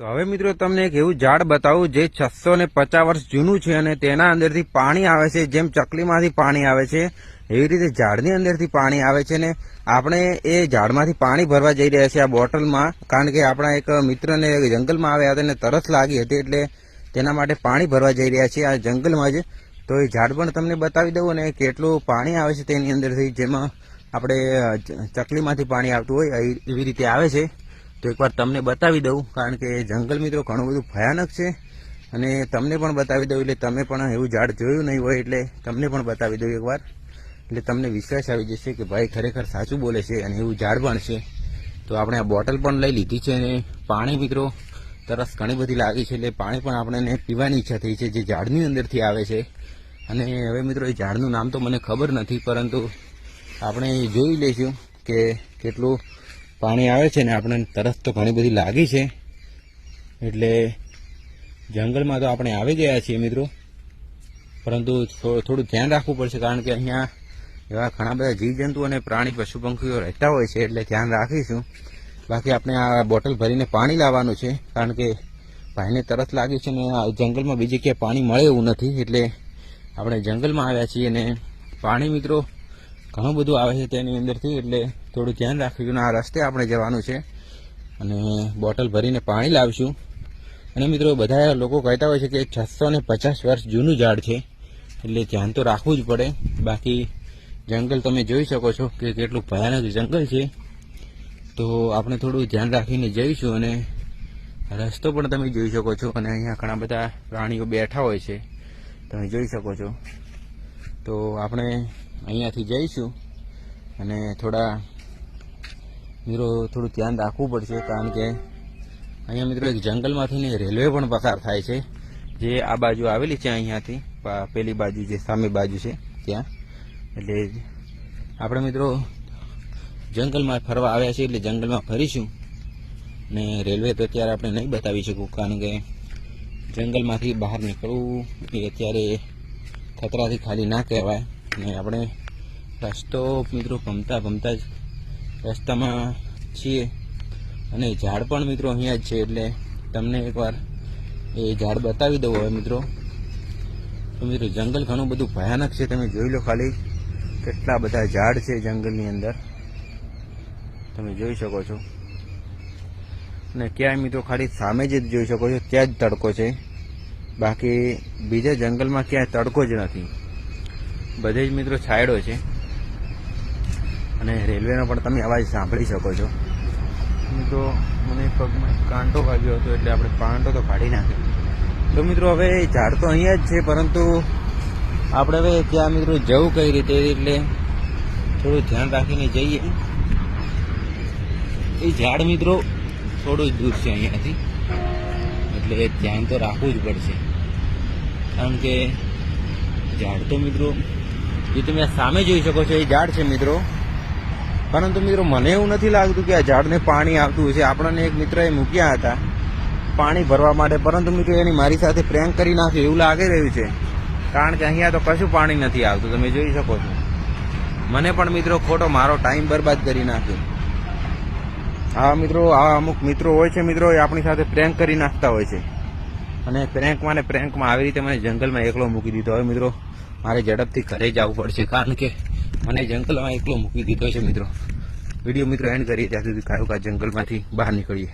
તો હવે મિત્રો તમને એક એવું ઝાડ બતાવું જે છસો ને પચાસ વર્ષ જૂનું છે અને તેના અંદરથી પાણી આવે છે, જેમ ચકલીમાંથી પાણી આવે છે, એવી રીતે ઝાડની અંદરથી પાણી આવે છે ને આપણે એ ઝાડમાંથી પાણી ભરવા જઈ રહ્યા છીએ આ બોટલમાં, કારણ કે આપણા એક મિત્રને જંગલમાં આવ્યા હતા અને તરસ લાગી હતી એટલે તેના માટે પાણી ભરવા જઈ રહ્યા છીએ આ જંગલમાં જ. તો એ ઝાડ પણ તમને બતાવી દઉં અને કેટલું પાણી આવે છે તેની અંદરથી, જેમાં આપણે ચકલીમાંથી પાણી આવતું હોય, એવી રીતે આવે છે. તો એકવાર તમને બતાવી દઉં, કારણ કે જંગલ મિત્રો ઘણું બધું ભયાનક છે. અને તમને પણ બતાવી દઉં, એટલે તમે પણ એવું ઝાડ જોયું નહીં હોય, એટલે તમને પણ બતાવી દઉં એકવાર. એટલે તમને વિશ્વાસ આવી જશે કે ભાઈ ખરેખર સાચું બોલે છે અને એવું ઝાડ પણ છે. તો આપણે આ બોટલ પણ લઈ લીધી છે અને પાણી મિત્રો, તરસ ઘણી બધી લાગી છે, એટલે પાણી પણ આપણને પીવાની ઈચ્છા થઈ છે, જે ઝાડની અંદરથી આવે છે. અને હવે મિત્રો, એ ઝાડનું નામ તો મને ખબર નથી, પરંતુ આપણે જોઈ લઈશું કે કેટલું પાણી આવે છે ને આપણે તરસ તો ઘણી બધી લાગી છે. એટલે જંગલમાં તો આપણે આવી ગયા છીએ મિત્રો. પરંતુ થોડું ધ્યાન રાખવું પડશે કારણ કે અહીંયા એવા ઘણા બધા જીવજંતુ અને પ્રાણી પશુ પંખીઓ રહેતા હોય છે એટલે ધ્યાન રાખીશું. બાકી આપણે આ બોટલ ભરીને પાણી લાવવાનું છે કારણ કે ભાઈને તરસ લાગી છે ને જંગલમાં બીજે ક્યાંય પાણી મળે એવું નથી. એટલે આપણે જંગલમાં આવ્યા છીએ અને પાણી મિત્રો ઘણું બધું આવે છે તેની અંદરથી. એટલે થોડું ધ્યાન રાખીશું આ રસ્તે આપણે જવાનું છે. અને બોટલ ભરીને પાણી લાવીશું. અને મિત્રો, બધા લોકો કહેતા હોય છે કે છસો ને પચાસ વર્ષ જૂનું ઝાડ છે. એટલે ધ્યાન તો રાખવું જ પડે. બાકી જંગલ તમે જોઈ શકો છો કે કેટલું ભયાનક જંગલ છે. તો આપણે થોડું ધ્યાન રાખીને જઈશું અને રસ્તો પણ તમે જોઈ શકો છો. અને અહીંયા ઘણા બધા પ્રાણીઓ બેઠા હોય છે. તમે જોઈ શકો છો. તો આપણે અહીંયાથી જઈશું. અને થોડા મિત્રો, થોડું ધ્યાન રાખવું પડશે કારણ કે અહીંયા મિત્રો એક જંગલમાંથી ને રેલવે પણ પસાર થાય છે. જે આ બાજુ આવેલી છે અહીંયાથી પેલી બાજુ જે સામે બાજુ છે, ત્યાં. એટલે આપણે મિત્રો જંગલમાં ફરવા આવ્યા છીએ, એટલે જંગલમાં ફરીશું. ને રેલવે તો અત્યારે આપણે નહીં બતાવી શકું, કારણ કે જંગલમાંથી બહાર નીકળવું એ અત્યારે ખતરાથી ખાલી ના કહેવાય. ને આપણે રસ્તો મિત્રો ભમતા ભમતા જ રસ્તામાં છીએ. અને ઝાડ પણ મિત્રો અહીંયા જ છે, એટલે તમને એકવાર એ ઝાડ બતાવી દઉં હવે મિત્રો. તો મિત્રો, જંગલ ઘણું બધું ભયાનક છે, તમે જોઈ લો ખાલી. કેટલા બધા ઝાડ છે જંગલની અંદર. તમે જોઈ શકો છો. અને ક્યાંય મિત્રો ખાલી સામે જ જોઈ શકો છો, ત્યાં જ તડકો છે. બાકી બીજા જંગલમાં ક્યાંય તડકો જ નથી. બધે જ મિત્રો છાંયડો છે. અને રેલવેનો પણ તમે અવાજ સાંભળી શકો છો. મિત્રો મને પગમાં કાંટો વાગ્યો હતો, એટલે આપણે કાંટો તો કાઢી નાખ્યો. તો મિત્રો, હવે ઝાડ તો અહીંયા જ છે, પરંતુ આપણે હવે ત્યાં મિત્રો જવું કઈ રીતે એટલે થોડું ધ્યાન રાખીને જઈએ. એ ઝાડ મિત્રો થોડું દૂર છે અહીંયાથી, એટલે ધ્યાન તો રાખવું જ પડશે. કારણ કે ઝાડ તો મિત્રો જે તમે સામે જોઈ શકો છો, એ ઝાડ છે મિત્રો. પરંતુ મિત્રો, મને એવું નથી લાગતું કે આ ઝાડને પાણી આવતું હશે આપણને એક મિત્રએ મૂક્યા હતા પાણી ભરવા માટે. પરંતુ મિત્રો, એની મારી સાથે પ્રેન્ક કરી નાખ્યું. એવું લાગી રહ્યું છે. કારણ કે અહીંયા તો કશું પાણી નથી આવતું. તમે જોઈ શકો છો. મને પણ મિત્રો, ખોટો મારો ટાઈમ બરબાદ કરી નાખ્યો. આ મિત્રો, આ અમુક મિત્રો હોય છે મિત્રો, એ આપણી સાથે પ્રેન્ક કરી નાખતા હોય છે. અને પ્રેન્કમાં ને પ્રેન્કમાં આવી રીતે મને જંગલમાં એકલો મૂકી દીધો. હવે મિત્રો, મારે ઝડપથી ઘરે જવું પડશે. કારણ કે મને જંગલમાં એકલો મૂકી દીધો છે, મિત્રો. વીડિયો મિત્રો એન્ડ કરીએ, ત્યાં સુધી કાયો કા જંગલમાંથી બહાર નીકળીએ.